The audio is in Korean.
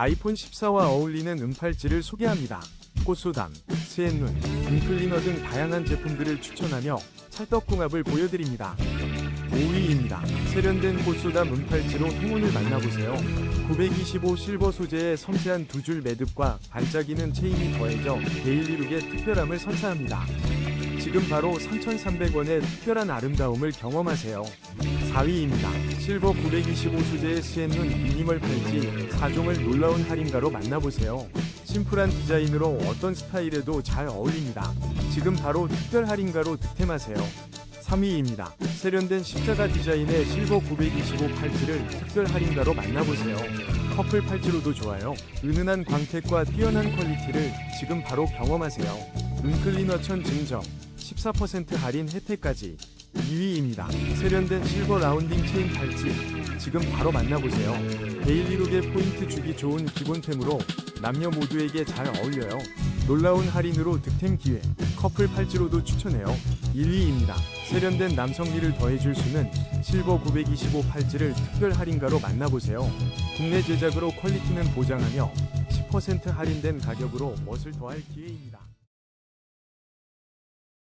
아이폰 14와 어울리는 은팔찌를 소개합니다. 꽃소담, 스앤눈, 은클리너 등 다양한 제품들을 추천하며 찰떡궁합을 보여드립니다. 5위입니다. 세련된 꽃소담 은팔찌로 행운을 만나보세요. 925 실버 소재의 섬세한 두 줄 매듭과 반짝이는 체인이 더해져 데일리룩의 특별함을 선사합니다. 지금 바로 3,300원의 특별한 아름다움을 경험하세요. 4위입니다. 실버 925 소재의 스앤눈 미니멀 팔찌 4종을 놀라운 할인가로 만나보세요. 심플한 디자인으로 어떤 스타일에도 잘 어울립니다. 지금 바로 특별 할인가로 득템하세요. 3위입니다. 세련된 십자가 디자인의 실버 925 팔찌를 특별 할인가로 만나보세요. 커플 팔찌로도 좋아요. 은은한 광택과 뛰어난 퀄리티를 지금 바로 경험하세요. 은클리너 천 증정 14% 할인 혜택까지 2위입니다. 세련된 실버 라운딩 체인 팔찌 지금 바로 만나보세요. 데일리룩에 포인트 주기 좋은 기본템으로 남녀 모두에게 잘 어울려요. 놀라운 할인으로 득템 기회 커플 팔찌로도 추천해요. 1위입니다. 세련된 남성미를 더해줄 수는 실버 925 팔찌를 특별 할인가로 만나보세요. 국내 제작으로 퀄리티는 보장하며 10% 할인된 가격으로 멋을 더할 기회입니다.